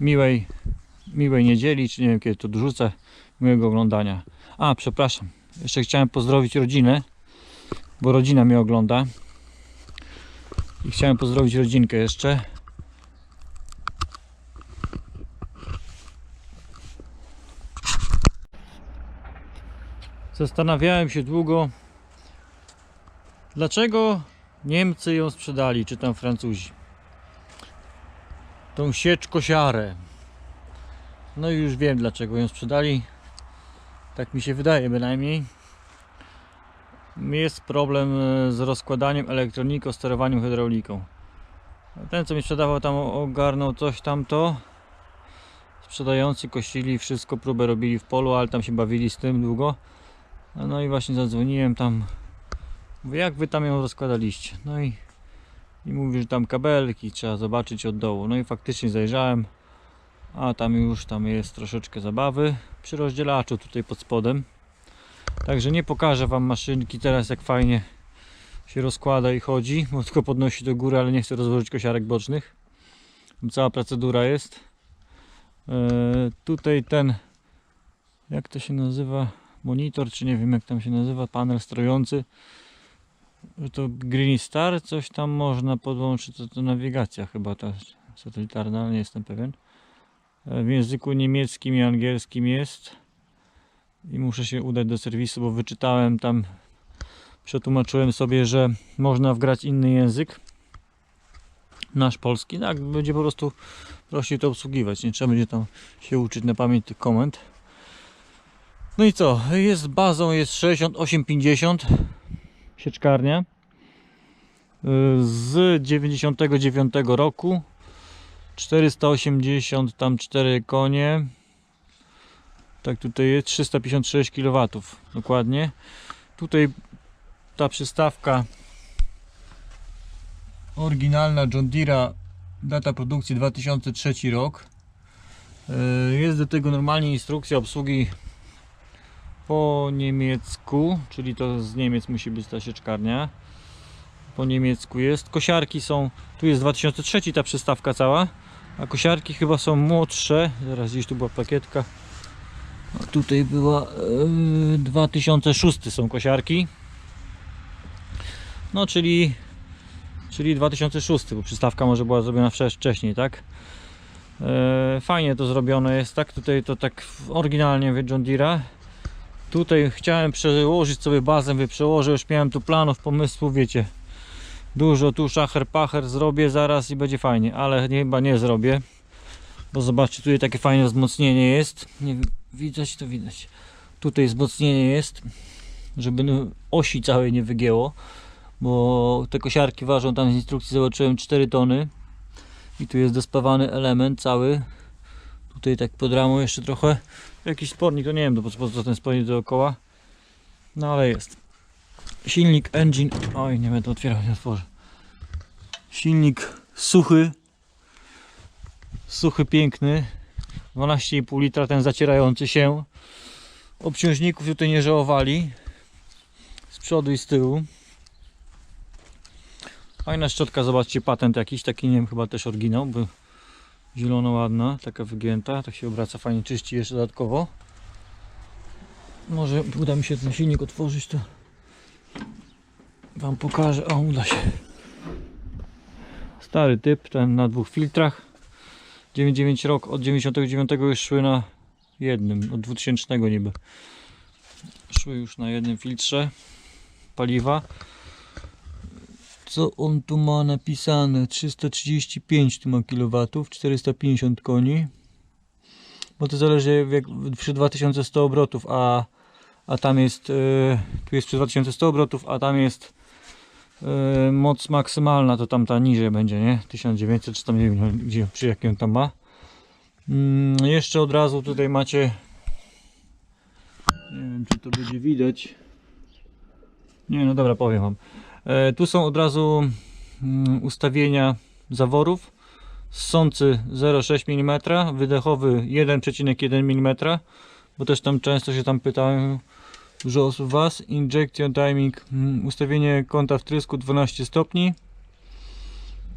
miłej, miłej niedzieli, czy nie wiem kiedy to dorzucę, miłego oglądania. A, przepraszam, jeszcze chciałem pozdrowić rodzinę, bo rodzina mnie ogląda. I chciałem pozdrowić rodzinkę jeszcze. Zastanawiałem się długo, dlaczego Niemcy ją sprzedali, czy tam Francuzi. Tą siecz kosiarę. No i już wiem dlaczego ją sprzedali. Tak mi się wydaje bynajmniej. Jest problem e, z rozkładaniem elektroniki, sterowaniem hydrauliką. Ten co mi sprzedawał tam ogarnął coś tamto. Sprzedający kościli wszystko, próbę robili w polu, ale tam się bawili z tym długo. No i właśnie zadzwoniłem tam. Jak wy tam ją rozkładaliście? No i, i mówi, że tam kabelki trzeba zobaczyć od dołu. No i faktycznie zajrzałem. A tam już tam jest troszeczkę zabawy przy rozdzielaczu tutaj pod spodem. Także nie pokażę wam maszynki teraz jak fajnie się rozkłada i chodzi, bo tylko podnosi do góry, ale nie chcę rozłożyć kosiarek bocznych. Cała procedura jest. Eee, tutaj ten jak to się nazywa? Monitor, czy nie wiem jak tam się nazywa, panel strojący. To Green Star, coś tam można podłączyć, to, to nawigacja chyba ta satelitarna, ale nie jestem pewien. E, W języku niemieckim i angielskim jest. I muszę się udać do serwisu, bo wyczytałem tam, przetłumaczyłem sobie, że można wgrać inny język. Nasz polski, tak, będzie po prostu prościej to obsługiwać. Nie trzeba będzie tam się uczyć na pamięć tych komend. No i co? Jest bazą, jest 6850 sieczkarnia y, z 99 roku 480 tam 4 konie. Tak tutaj jest 356 kW dokładnie. Tutaj ta przystawka oryginalna John Deere'a data produkcji 2003 rok. Y, jest do tego normalnie instrukcja obsługi po niemiecku, czyli to z Niemiec musi być ta sieczkarnia. Po niemiecku jest. Kosiarki są, tu jest 2003 ta przystawka cała, a kosiarki chyba są młodsze. Zaraz gdzieś tu była plakietka. A tutaj była yy, 2006 są kosiarki. No czyli czyli 2006, bo przystawka może była zrobiona wcze- wcześniej, tak? E, fajnie to zrobione jest, tak? Tutaj to tak oryginalnie wie John Deere'a. Tutaj chciałem przełożyć sobie bazę, przełożę, już miałem tu planów, pomysłów, wiecie. Dużo tu szacher pacher zrobię zaraz i będzie fajnie, ale chyba nie zrobię. Bo zobaczcie, tutaj takie fajne wzmocnienie jest. Nie wi- widać to widać. Tutaj wzmocnienie jest, żeby no, osi całej nie wygięło. Bo te kosiarki ważą tam z instrukcji zobaczyłem 4 tony. I tu jest dospawany element cały. Tutaj tak pod ramą jeszcze trochę. Jakiś spornik, to nie wiem po co- ten spornik dookoła. No ale jest. Silnik engine. Oj, nie będę otwierał, nie otworzę. Silnik suchy. Suchy, piękny. 12,5 litra, ten zacierający się. Obciążników tutaj nie żałowali. Z przodu i z tyłu. Fajna szczotka, zobaczcie, patent jakiś, taki nie wiem, chyba też oryginał, bo zielono ładna, taka wygięta, tak się obraca, fajnie czyści jeszcze dodatkowo. Może uda mi się ten silnik otworzyć, to Wam pokażę, o uda się. Stary typ, ten na dwóch filtrach. 99 rok, od 99 już szły na jednym, od 2000 niby. Szły już na jednym filtrze paliwa co on tu ma napisane? 335 tu ma kilowatów 450 koni? Bo to zależy jak, przy 2100 obrotów a, a tam jest e, tu jest przy 2100 obrotów a tam jest e, moc maksymalna to tam ta niżej będzie nie? 1900 czy tam nie wiem gdzie, przy jakim tam ma. Mm, jeszcze od razu tutaj macie nie wiem czy to będzie widać. Nie no dobra powiem wam Tu są od razu mm, ustawienia zaworów. Ssący 0,6 mm, wydechowy 1,1 mm, bo też tam często się tam pytają dużo osób was. Injection timing, mm, ustawienie kąta wtrysku 12 stopni.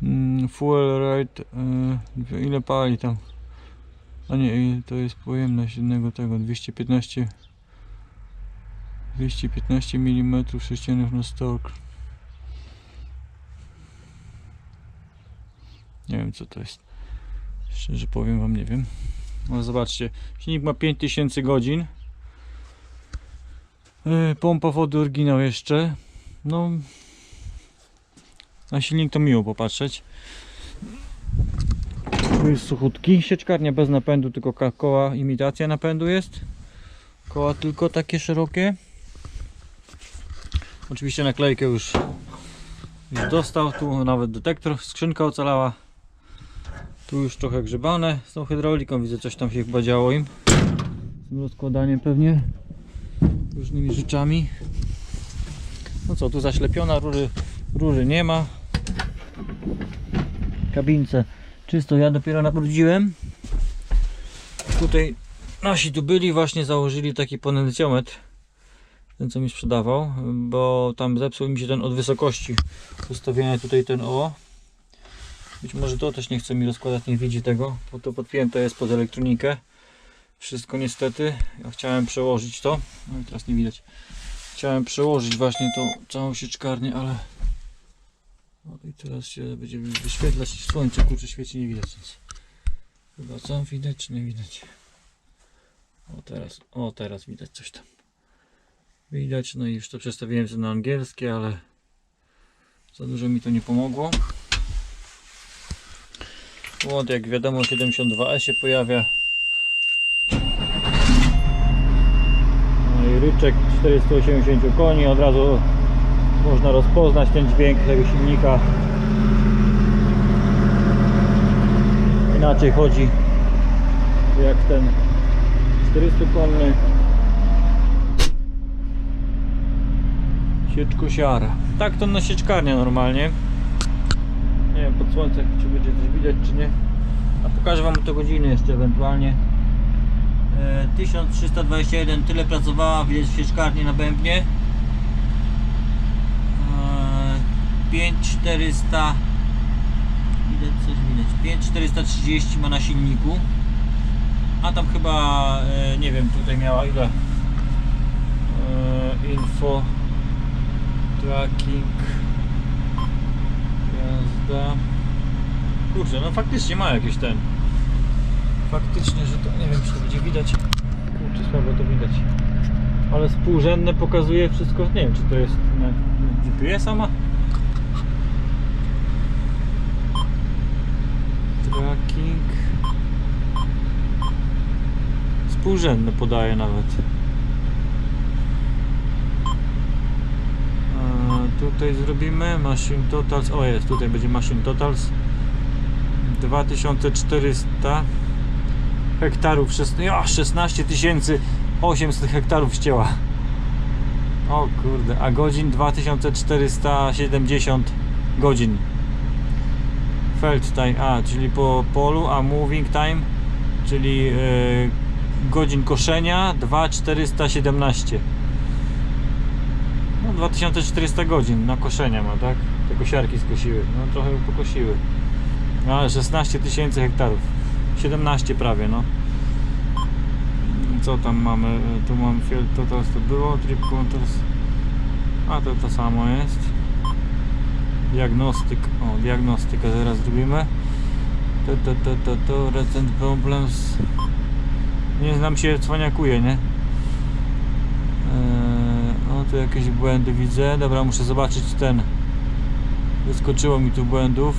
Mm, Fuel rate, e, ile pali tam? A nie, to jest pojemność jednego tego 215 215 mm sześciennych na stok. Nie wiem co to jest. Szczerze powiem wam nie wiem. No zobaczcie, silnik ma 5000 godzin. Yy, Pompa wody oryginał jeszcze. No na silnik to miło popatrzeć. Tu jest suchutki, sieczkarnia bez napędu, tylko koła imitacja napędu jest. Koła tylko takie szerokie. Oczywiście naklejkę już, już dostał, tu nawet detektor, skrzynka ocalała. Tu już trochę grzebane z tą hydrauliką, widzę coś tam się chyba działo im. Z tym rozkładaniem pewnie, różnymi rzeczami. No co, tu zaślepiona, rury, rury nie ma. Kabince czysto, ja dopiero nabrudziłem. Tutaj nasi tu byli, właśnie założyli taki potencjometr. Ten co mi sprzedawał, bo tam zepsuł mi się ten od wysokości ustawienia tutaj ten o. Być może to też nie chce mi rozkładać, nie widzi tego, bo to podpięte jest pod elektronikę. Wszystko niestety. Ja chciałem przełożyć to. No i teraz nie widać. Chciałem przełożyć właśnie tą całą sieczkarnię, ale no i teraz się będzie wyświetlać słońce, kurczę świeci, nie widać nic. Chyba co widać, czy nie widać? O teraz, o teraz widać coś tam. Widać, no i już to przestawiłem na angielskie, ale za dużo mi to nie pomogło. Łąd jak wiadomo 72E się pojawia. No i ryczek 480 koni, od razu można rozpoznać ten dźwięk tego silnika. Inaczej chodzi jak ten 400 konny sieczkosiara. Tak to na sieczkarnię normalnie. Nie wiem pod słońcem czy będzie coś widać czy nie. A pokażę wam te godziny jeszcze ewentualnie. E, 1321 tyle pracowała w sieczkarni na bębnie. E, 5400 widać coś widać 5430 ma na silniku a tam chyba e, nie wiem tutaj miała ile e, info tracking jazda kurczę no faktycznie ma jakieś ten. Faktycznie że to nie wiem czy to będzie widać. Kurczę słabo to widać. Ale współrzędne pokazuje wszystko. Nie wiem czy to jest na GPS-a ma. Tracking. Współrzędne podaje nawet A tutaj zrobimy. Machine totals. O jest tutaj będzie machine totals. 2400 hektarów 16 o, 16 800 hektarów ścięła. O kurde a godzin 2470 godzin. Felt time a czyli po polu a moving time czyli e, godzin koszenia 2417 no 2400 godzin na koszenia ma tak? Te kosiarki skosiły. No trochę pokosiły no, ale 16 tysięcy hektarów. 17 prawie no. Co tam mamy? Tu mam field totals to było trip contours a to to samo jest. Diagnostyk. O diagnostykę zaraz zrobimy. To to to to to recent problems nie znam się cwaniakuje nie tu jakieś błędy widzę. Dobra muszę zobaczyć ten. Wyskoczyło mi tu błędów.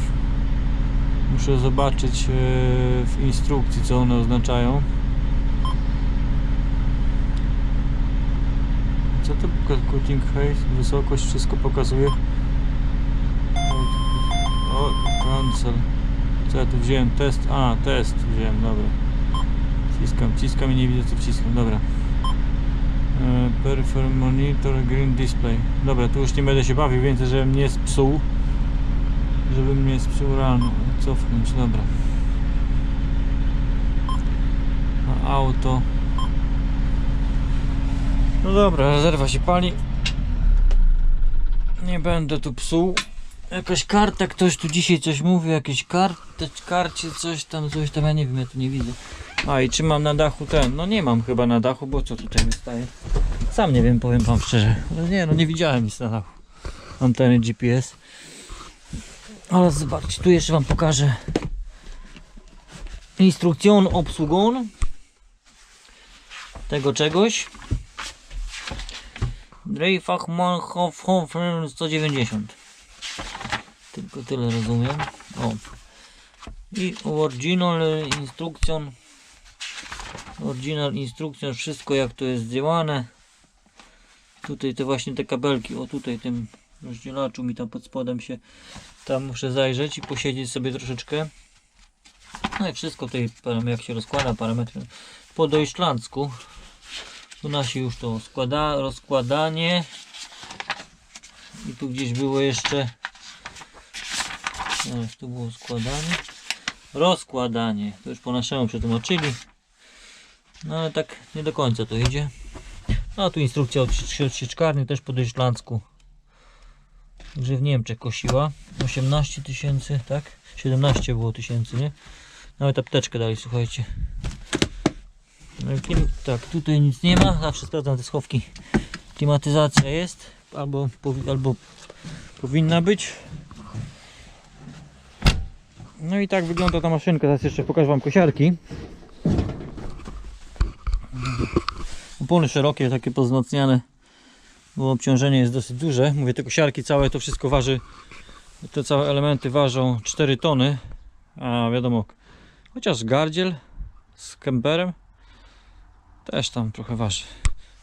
Muszę zobaczyć eee, w instrukcji co one oznaczają. Co to cutting height? Wysokość wszystko pokazuje. O cancel. Co ja tu wziąłem? Test? A test wziąłem dobra. Wciskam, wciskam i nie widzę co wciskam, dobra. E, Peripheral monitor, green display. Dobra, tu już nie będę się bawił więcej, żebym mnie spsuł. Żebym mnie spsuł rano. Cofnąć, dobra. Auto. No dobra, rezerwa się pali. Nie będę tu psuł. Jakaś karta, ktoś tu dzisiaj coś mówi, jakieś karty, karcie, coś tam, coś tam, ja nie wiem, ja tu nie widzę. A i czy mam na dachu ten? No nie mam chyba na dachu, bo co tutaj wystaje? Sam nie wiem, powiem wam szczerze. Ale nie, no nie widziałem nic na dachu. Anteny GPS. Ale zobaczcie, tu jeszcze wam pokażę. Instrukcjon obsługą tego czegoś. Dreifachmanhof 190. Tylko tyle rozumiem. O. I original instrukcjon. Original instrukcjon, wszystko jak to jest działane. Tutaj te właśnie te kabelki, o tutaj tym rozdzielaczu mi tam pod spodem się tam muszę zajrzeć i posiedzieć sobie troszeczkę. No i wszystko tutaj jak się rozkłada parametry po dojszlandzku. Tu nasi już to składa, rozkładanie. I tu gdzieś było jeszcze. No, tu było składanie. Rozkładanie. To już po naszemu przetłumaczyli. No ale tak nie do końca to idzie. No a tu instrukcja od siecz- od sieczkarni też po dojszlandzku. Także w Niemczech kosiła. 18 tysięcy, tak? 17 było tysięcy, nie? Nawet apteczkę dali, słuchajcie. No tak, tutaj nic nie ma. Zawsze sprawdzam te schowki. Klimatyzacja jest, albo, powi- albo powinna być. No i tak wygląda ta maszynka. Teraz jeszcze pokażę Wam kosiarki. Opony szerokie, takie pozwzmacniane, bo obciążenie jest dosyć duże. Mówię, te kosiarki całe, to wszystko waży, te całe elementy ważą 4 tony. A wiadomo, chociaż gardziel z kemperem też tam trochę waży.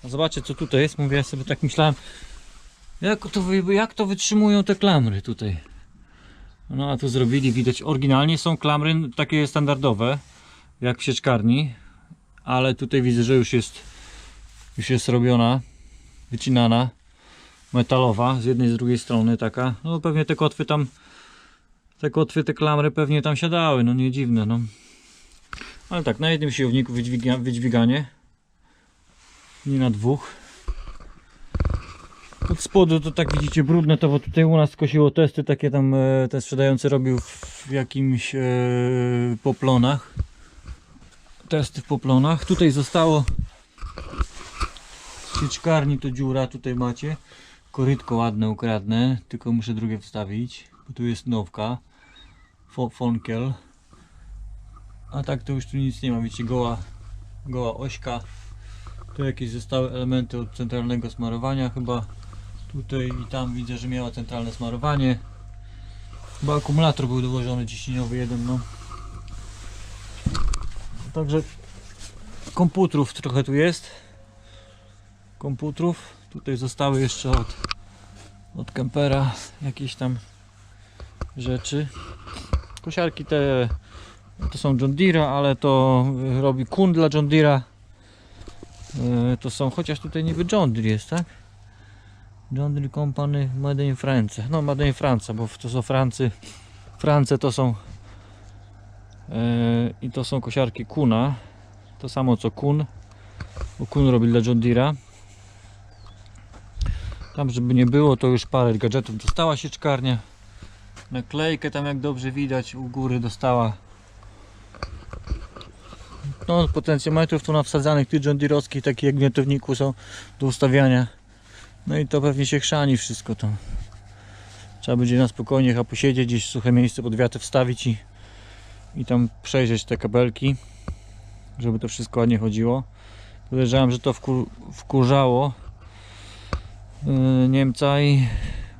A zobaczcie co tutaj jest. Mówię ja sobie tak myślałem, jak to, jak to wytrzymują te klamry tutaj. No a tu zrobili, widać, oryginalnie są klamry takie standardowe, jak w sieczkarni, ale tutaj widzę, że już jest już jest robiona, wycinana, metalowa, z jednej z drugiej strony taka, no pewnie te kotwy tam, te kotwy, te klamry pewnie tam siadały, no nie dziwne, no. Ale tak, na jednym siłowniku wydźwiga, wydźwiganie, nie na dwóch. Od spodu to tak widzicie brudne, to bo tutaj u nas kosiło testy takie tam e, ten sprzedający robił w jakimś e, poplonach. Testy w poplonach. Tutaj zostało sieczkarni to dziura, tutaj macie. Korytko ładne ukradnę, tylko muszę drugie wstawić, bo tu jest nowka. Fo- Fonkel. A tak to już tu nic nie ma, widzicie, goła, goła ośka. Tu jakieś zostały elementy od centralnego smarowania chyba. Tutaj i tam widzę, że miała centralne smarowanie. Chyba akumulator był dołożony ciśnieniowy jeden, no. Także komputerów trochę tu jest. Komputerów. Tutaj zostały jeszcze od, od kempera jakieś tam rzeczy. Kosiarki te to są John Deere, ale to y, robi kun dla John Deere'a. Y, To są, chociaż tutaj niby John Deere jest, tak? John Deere Company Made in France. No Made in France, bo to są Francy. France to są yy, i to są kosiarki Kuna. To samo co Kun. Kun robi dla John Deere'a. Tam żeby nie było, to już parę gadżetów dostała sieczkarnia. Naklejkę tam jak dobrze widać u góry dostała. No potencjometrów tu na wsadzanych tych John Deere'owskich takich jak gniotowniku są do ustawiania. No i to pewnie się chrzani wszystko tam. Trzeba będzie na spokojnie chyba posiedzieć, gdzieś suche miejsce pod wiatr wstawić i, i tam przejrzeć te kabelki, żeby to wszystko ładnie chodziło. Podejrzewam, że to wkur, wkurzało Niemca i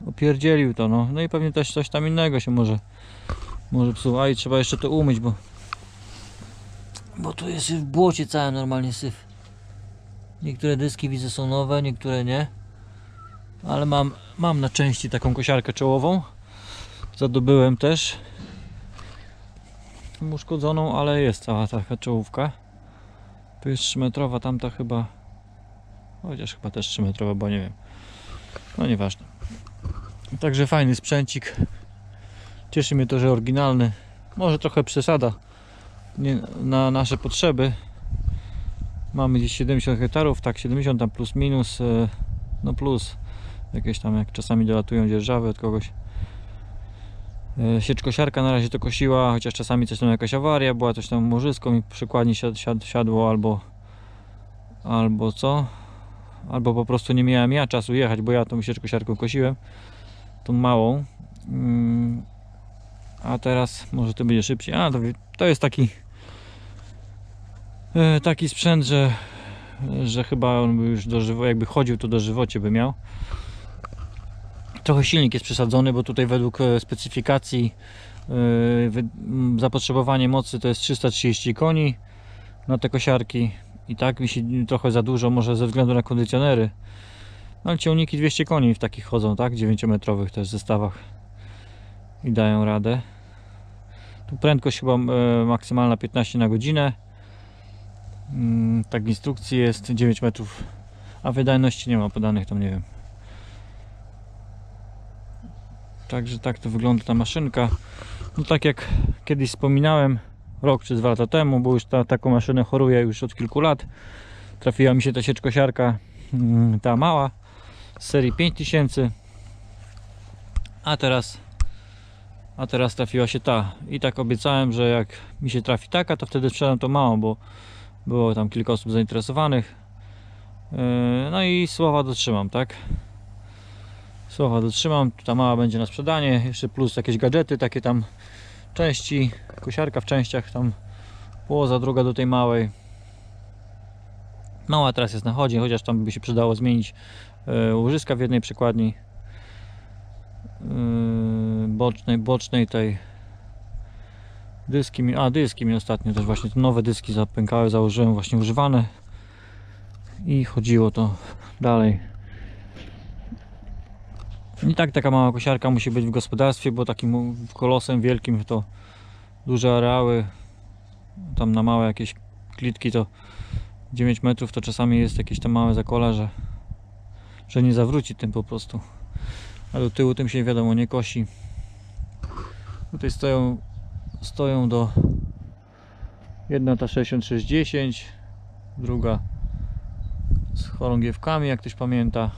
opierdzielił to, no. No i pewnie też coś tam innego się może może psuło. A i trzeba jeszcze to umyć, bo bo tu jest w błocie całym normalnie syf. Niektóre dyski widzę są nowe, niektóre nie. Ale mam, mam na części taką kosiarkę czołową. Zadobyłem też. Uszkodzoną, ale jest cała taka czołówka. Tu jest 3 metrowa, tamta chyba. Chociaż chyba też 3 metrowa, bo nie wiem. No nieważne. Także fajny sprzęcik. Cieszy mnie to, że oryginalny. Może trochę przesada nie, na nasze potrzeby. Mamy gdzieś 70 hektarów, tak 70 tam plus minus, e, no plus jakieś tam jak czasami dolatują dzierżawy od kogoś. E, Sieczkosiarka na razie to kosiła, chociaż czasami coś tam jakaś awaria była, coś tam morzysko mi przykładnie siad, siad, siadło albo albo co? Albo po prostu nie miałem ja czasu jechać, bo ja tą sieczkosiarką kosiłem tą małą. Mm, a teraz może to będzie szybciej. A to, to jest taki e, taki sprzęt, że że chyba on by już dożywo, jakby chodził to do żywocie by miał. Trochę silnik jest przesadzony, bo tutaj według e, specyfikacji e, zapotrzebowanie mocy to jest 330 koni na te kosiarki i tak mi się trochę za dużo, może ze względu na kondycjonery. No, ale ciągniki 200 koni w takich chodzą, tak? 9-metrowych też zestawach. I dają radę. Tu prędkość chyba e, maksymalna 15 na godzinę. Mm, tak instrukcji jest 9 metrów a wydajności nie ma podanych tam nie wiem. Także tak to wygląda ta maszynka. No tak jak kiedyś wspominałem, rok czy dwa lata temu, bo już ta, taką maszynę choruję już od kilku lat. Trafiła mi się ta sieczkosiarka, mm, ta mała, z serii 5000. A teraz, a teraz trafiła się ta. I tak obiecałem, że jak mi się trafi taka, to wtedy sprzedam to małą, bo było tam kilka osób zainteresowanych. Yy, No i słowa dotrzymam, tak? Słowa dotrzymam, ta mała będzie na sprzedanie, jeszcze plus jakieś gadżety, takie tam części, kosiarka w częściach, tam połoza druga do tej małej. Mała teraz jest na chodzie, chociaż tam by się przydało zmienić e, łożyska w jednej przykładni e, bocznej, bocznej tej dyski mi, a dyski mi ostatnio też właśnie te nowe dyski zapękały, założyłem właśnie używane i chodziło to dalej i tak taka mała kosiarka musi być w gospodarstwie, bo takim kolosem wielkim to duże areały, tam na małe jakieś klitki to 9 metrów to czasami jest jakieś tam małe zakola, że, że nie zawróci tym po prostu. A do tyłu tym się wiadomo nie kosi. Tutaj stoją, stoją do jedna ta 6610, druga z chorągiewkami, jak ktoś pamięta.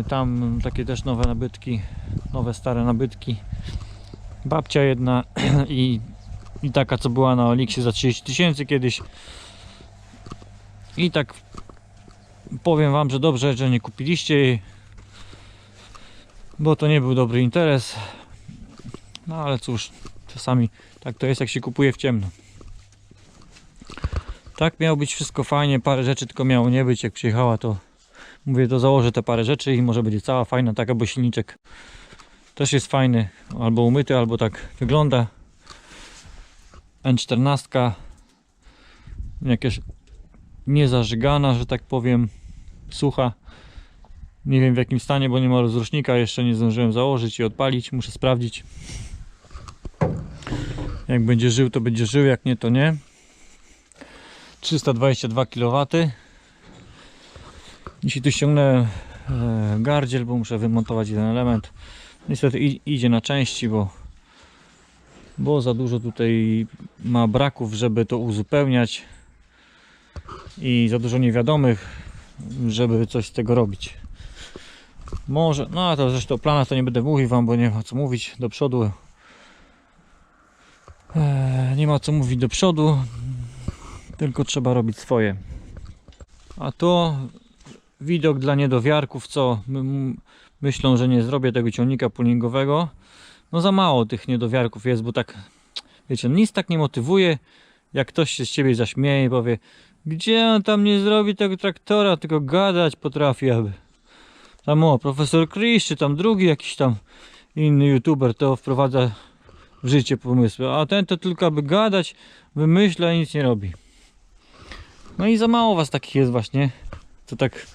Y, Tam takie też nowe nabytki, nowe stare nabytki. Babcia jedna i, i taka co była na Oliksie za 30 tysięcy kiedyś. I tak powiem wam, że dobrze, że nie kupiliście jej, bo to nie był dobry interes. No ale cóż, czasami tak to jest jak się kupuje w ciemno. Tak miało być wszystko fajnie, parę rzeczy tylko miało nie być, jak przyjechała to Mówię, to założę te parę rzeczy i może będzie cała fajna taka, bo silniczek też jest fajny, albo umyty, albo tak wygląda. N14 jakaś niezażygana, że tak powiem, sucha. Nie wiem w jakim stanie, bo nie ma rozrusznika, jeszcze nie zdążyłem założyć i odpalić, muszę sprawdzić. Jak będzie żył, to będzie żył, jak nie, to nie. 322 kW. Dzisiaj tu ściągnąłem gardziel, bo muszę wymontować jeden element. Niestety idzie na części, bo, bo za dużo tutaj ma braków, żeby to uzupełniać i za dużo niewiadomych, żeby coś z tego robić. Może, no a to zresztą o planach to nie będę mówił wam, bo nie ma co mówić do przodu. E, nie ma co mówić do przodu, tylko trzeba robić swoje. A to widok dla niedowiarków, co myślą, że nie zrobię tego ciągnika pullingowego. No za mało tych niedowiarków jest, bo tak, wiecie, nic tak nie motywuje, jak ktoś się z ciebie zaśmieje i powie, gdzie on tam nie zrobi tego traktora, tylko gadać potrafi, aby. Tam o, profesor Chris, czy tam drugi jakiś tam inny youtuber to wprowadza w życie pomysły, a ten to tylko aby gadać, wymyśla i nic nie robi. No i za mało was takich jest właśnie, co tak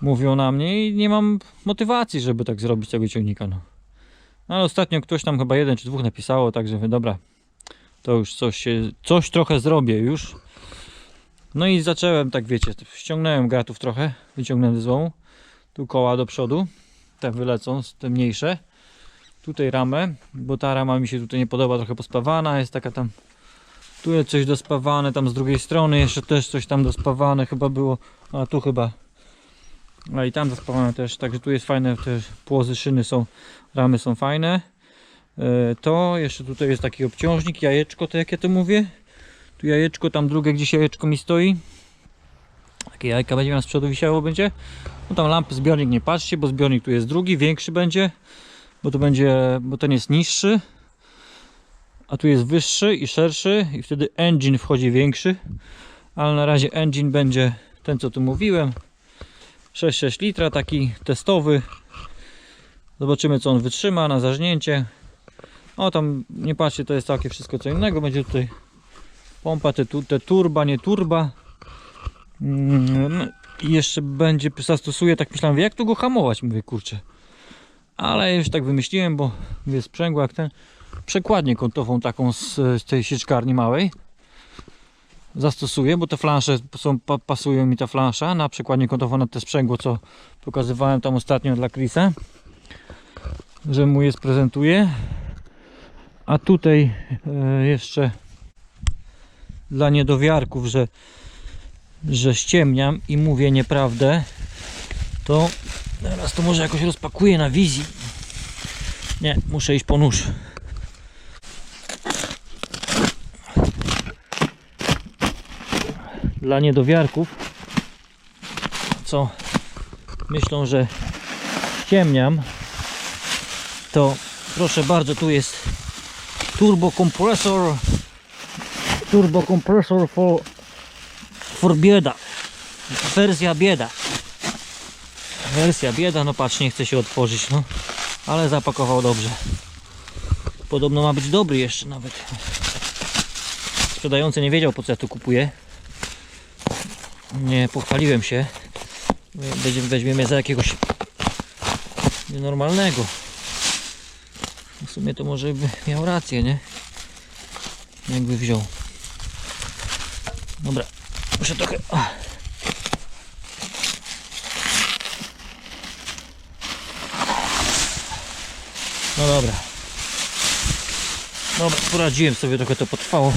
mówią na mnie i nie mam motywacji, żeby tak zrobić tego ciągnika. No. No, ale ostatnio ktoś tam chyba jeden czy dwóch napisało, także dobra, to już coś się, coś trochę zrobię już. No i zacząłem, tak wiecie, ściągnąłem gratów trochę, wyciągnąłem z. Tu koła do przodu, te wylecą, te mniejsze. Tutaj ramę, bo ta rama mi się tutaj nie podoba, trochę pospawana, jest taka tam tu jest coś dospawane, tam z drugiej strony jeszcze też coś tam dospawane chyba było, a tu chyba a i tam dospawane też, także tu jest fajne, te płozy szyny są, ramy są fajne E, To jeszcze tutaj jest taki obciążnik, jajeczko, to jak ja to mówię. Tu jajeczko, tam drugie gdzieś jajeczko mi stoi. Takie jajka będzie z przodu wisiało będzie. No tam lampy, zbiornik nie patrzcie, bo zbiornik tu jest drugi, większy będzie. Bo to będzie, bo ten jest niższy. A tu jest wyższy i szerszy i wtedy engine wchodzi większy. Ale na razie engine będzie ten co tu mówiłem. 6,6 litra, taki testowy. Zobaczymy co on wytrzyma na zażnięcie. O tam nie patrzcie, to jest takie wszystko co innego. Będzie tutaj pompa, te, te turba, nie turba. Mm, I jeszcze będzie, zastosuje, tak myślałem, jak tu go hamować, mówię, kurczę. Ale już tak wymyśliłem, bo mówię, sprzęgło jak ten, przekładnię kątową taką z, z tej sieczkarni małej. Zastosuję, bo te flansze są, pa, pasują mi ta flansza na przekładnię kątową na te sprzęgło, co pokazywałem tam ostatnio dla Chrisa. Że mu je sprezentuję. A tutaj e, jeszcze dla niedowiarków, że, że ściemniam i mówię nieprawdę, to teraz to może jakoś rozpakuję na wizji. Nie, muszę iść po nóż. Dla niedowiarków, co myślą, że ściemniam, to proszę bardzo, tu jest turbo kompresor turbo kompresor for, for bieda. Wersja bieda. Wersja bieda, no patrz nie chce się otworzyć no. Ale zapakował dobrze. Podobno ma być dobry jeszcze nawet. Sprzedający nie wiedział po co ja to kupuję nie pochwaliłem się Będziemy, weźmiemy za jakiegoś nienormalnego w sumie to może by miał rację, nie? Jakby wziął. Dobra, muszę trochę. No dobra. Dobra, poradziłem sobie, trochę to potrwało.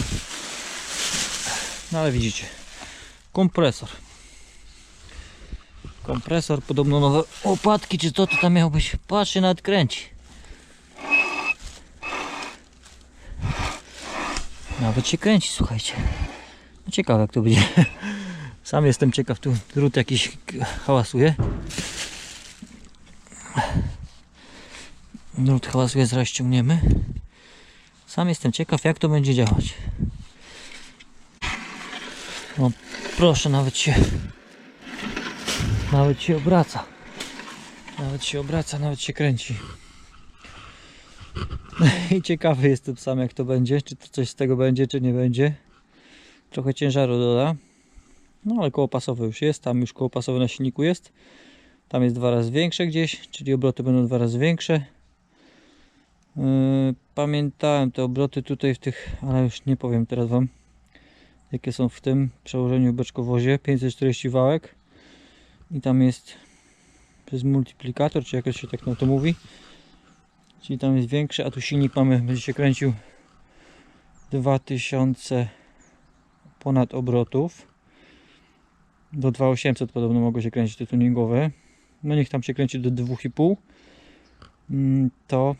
No ale widzicie. Kompresor. Kompresor, podobno nowe opadki, czy co to tam miał być? Patrzcie, nawet kręci. Nawet się kręci, słuchajcie. No ciekawe jak to będzie. Sam jestem ciekaw, tu drut jakiś hałasuje. Drut hałasuje, zaraz ściągniemy. Sam jestem ciekaw jak to będzie działać. No proszę, nawet się nawet się obraca. Nawet się obraca, nawet się kręci. I ciekawy jestem sam jak to będzie, czy to coś z tego będzie, czy nie będzie. Trochę ciężaru doda. No ale koło pasowe już jest, tam już koło pasowe na silniku jest. Tam jest dwa razy większe gdzieś, czyli obroty będą dwa razy większe. Yy, pamiętałem te obroty tutaj w tych, ale już nie powiem teraz Wam jakie są w tym przełożeniu beczkowozie. 540 wałek i tam jest przez multiplikator, czy jakoś się tak na to mówi. Czyli tam jest większy, a tu silnik mamy, będzie się kręcił 2000 ponad obrotów. Do 2800 podobno mogą się kręcić te tuningowe. No niech tam się kręci do 2,5. Mm, To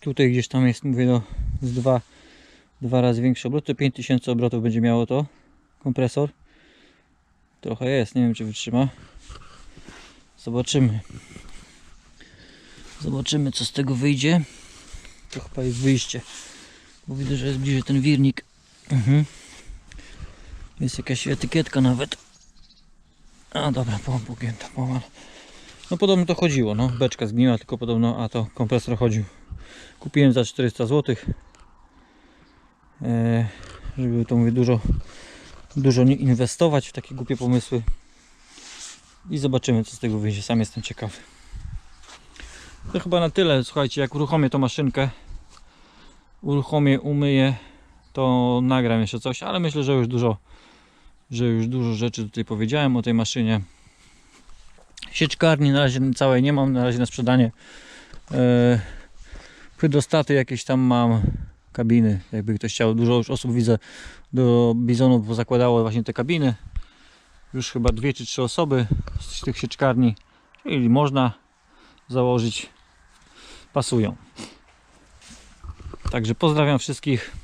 tutaj gdzieś tam jest, mówię, no, z dwa, dwa razy większy obrot. To 5000 obrotów będzie miało to kompresor. Trochę jest, nie wiem czy wytrzyma. Zobaczymy. Zobaczymy co z tego wyjdzie. To chyba jest wyjście. Bo widzę, że jest bliżej ten wirnik. Mhm. Jest jakaś etykietka nawet. A dobra, po- pogięta, pomal. No podobno to chodziło, no. Beczka zgniła, tylko podobno, a to kompresor chodził. Kupiłem za 400 zł. E, żeby to mówię dużo, dużo nie inwestować w takie głupie pomysły. I zobaczymy co z tego wyjdzie. Sam jestem ciekawy. To chyba na tyle. Słuchajcie, jak uruchomię tą maszynkę, uruchomię, umyję, to nagram jeszcze coś, ale myślę, że już dużo, że już dużo rzeczy tutaj powiedziałem o tej maszynie. Sieczkarni na razie całej nie mam, na razie na sprzedanie. E, hydrostaty jakieś tam mam, kabiny, jakby ktoś chciał. Dużo już osób widzę do bizonów zakładało właśnie te kabiny. Już chyba dwie czy trzy osoby z tych sieczkarni, czyli można założyć, pasują. Także pozdrawiam wszystkich.